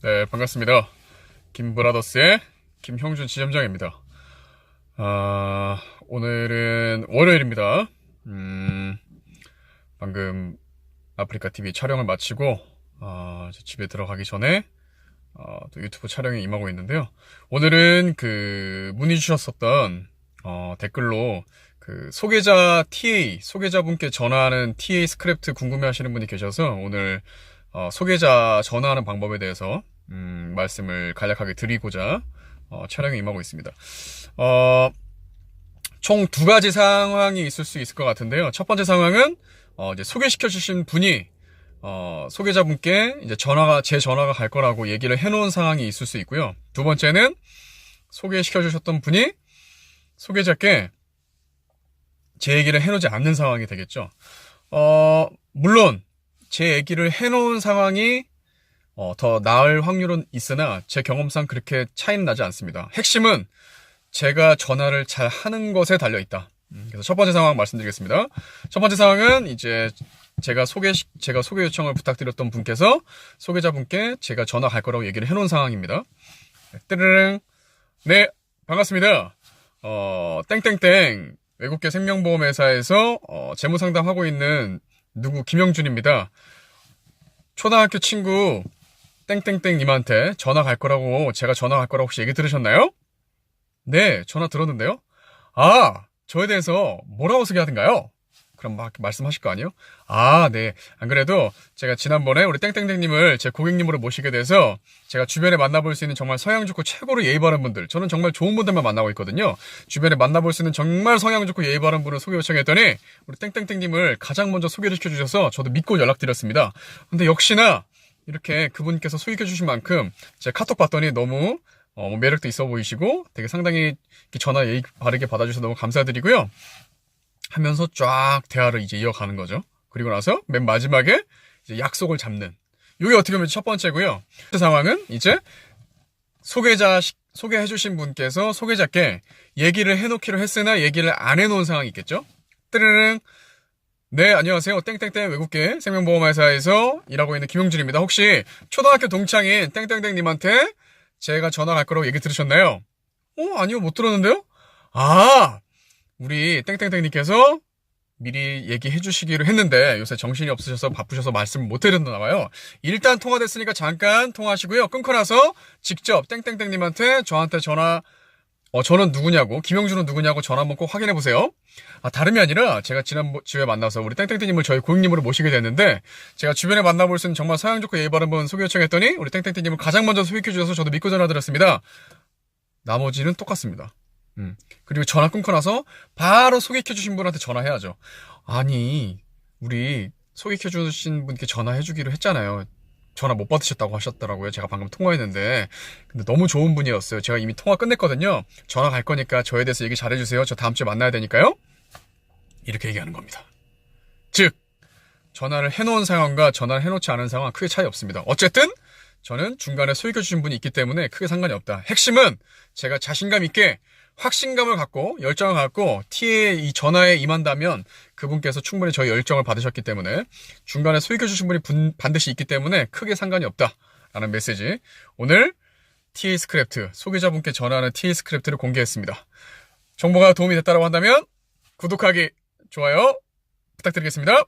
네, 반갑습니다. 김브라더스의 김형준 지점장입니다. 아, 오늘은 월요일입니다. 음, 방금 아프리카 TV 촬영을 마치고, 아, 집에 들어가기 전에, 어, 또 유튜브 촬영에 임하고 있는데요. 오늘은 그, 문의 주셨었던, 어, 댓글로 그 소개자 TA, 소개자분께 전화하는 TA 스크립트 궁금해 하시는 분이 계셔서 오늘 어, 소개자 전화하는 방법에 대해서 음, 말씀을 간략하게 드리고자 어, 촬영에 임하고 있습니다. 어, 총 두 가지 상황이 있을 수 있을 것 같은데요. 첫 번째 상황은 어, 이제 소개시켜 주신 분이 어, 소개자분께 이제 전화가 제 전화가 갈 거라고 얘기를 해놓은 상황이 있을 수 있고요. 두 번째는 소개시켜 주셨던 분이 소개자께 제 얘기를 해놓지 않는 상황이 되겠죠. 어, 물론 제 얘기를 해놓은 상황이 어, 더 나을 확률은 있으나 제 경험상 그렇게 차이는 나지 않습니다. 핵심은 제가 전화를 잘 하는 것에 달려 있다. 음, 그래서 첫 번째 상황 말씀드리겠습니다. 첫 번째 상황은 이제 제가 소개 제가 소개 요청을 부탁드렸던 분께서 소개자분께 제가 전화 갈 거라고 얘기를 해놓은 상황입니다. 네, 뜨르릉 네 반갑습니다. 어 땡땡땡 외국계 생명보험회사에서 어, 재무 상담하고 있는 누구 김영준입니다. 초등학교 친구 땡땡땡님한테 전화 갈 거라고 제가 전화 갈 거라고 혹시 얘기 들으셨나요? 네, 전화 들었는데요. 아, 저에 대해서 뭐라고 소개하던가요? 그럼 막 말씀하실 거 아니에요? 아, 네. 안 그래도 제가 지난번에 우리 땡땡땡님을 제 고객님으로 모시게 돼서 제가 주변에 만나볼 수 있는 정말 성향 좋고 최고로 예의 바른 분들, 저는 정말 좋은 분들만 만나고 있거든요. 주변에 만나볼 수 있는 정말 성향 좋고 예의 바른 분을 소개 요청했더니 우리 땡땡땡님을 가장 먼저 소개를 시켜주셔서 저도 믿고 연락드렸습니다. 근데 역시나 이렇게 그분께서 소개해 주신 만큼 제가 카톡 봤더니 너무 어, 매력도 있어 보이시고 되게 상당히 전화 예의 바르게 받아주셔서 너무 감사드리고요. 하면서 쫙 대화를 이제 이어가는 거죠. 그리고 나서 맨 마지막에 약속을 잡는. 이게 어떻게 보면 첫 번째고요. 그 상황은 이제 소개자 소개해주신 분께서 소개자께 얘기를 해놓기로 했으나 얘기를 안 해놓은 상황이 있겠죠. 뜨르릉. 네, 안녕하세요. 땡땡땡 외국계 생명보험회사에서 일하고 있는 김용준입니다. 혹시 초등학교 동창인 땡땡땡님한테 제가 전화 갈 거라고 얘기 들으셨나요? 어, 아니요, 못 들었는데요? 아, 우리 땡땡땡님께서 미리 얘기해 주시기로 했는데 요새 정신이 없으셔서 바쁘셔서 말씀을 못 드렸나 봐요. 일단 통화됐으니까 잠깐 통화하시고요. 끊고 나서 직접 땡땡땡님한테 저한테 전화 어, 저는 누구냐고, 김영준은 누구냐고 전화 한번 꼭 확인해 보세요. 아, 다름이 아니라 제가 지난 주에 만나서 우리 땡땡땡님을 저희 고객님으로 모시게 됐는데 제가 주변에 만나볼 수 있는 정말 서양 좋고 예의 바른 분 소개 요청했더니 우리 땡땡땡님을 가장 먼저 소개해 주셔서 저도 믿고 전화드렸습니다. 나머지는 똑같습니다. 음. 그리고 전화 끊고 나서 바로 소개해주신 분한테 전화해야죠. 아니, 우리 소개해주신 분께 전화해주기로 했잖아요. 전화 못 받으셨다고 하셨더라고요. 제가 방금 통화했는데. 근데 너무 좋은 분이었어요. 제가 이미 통화 끝냈거든요. 전화 갈 거니까 저에 대해서 얘기 잘해주세요. 저 다음 주에 만나야 되니까요. 이렇게 얘기하는 겁니다. 즉, 전화를 해놓은 상황과 전화를 해놓지 않은 상황 크게 차이 없습니다. 어쨌든, 저는 중간에 소개해주신 분이 있기 때문에 크게 상관이 없다. 핵심은 제가 자신감 있게 확신감을 갖고 열정을 갖고 T에 이 전화에 임한다면 그분께서 충분히 저희 열정을 받으셨기 때문에 중간에 소개해 주신 분이 분, 반드시 있기 때문에 크게 상관이 없다라는 메시지. 오늘 TA 스크립트 소개자분께 전화하는 TA 스크립트를 공개했습니다. 정보가 도움이 됐다고 한다면 구독하기, 좋아요 부탁드리겠습니다.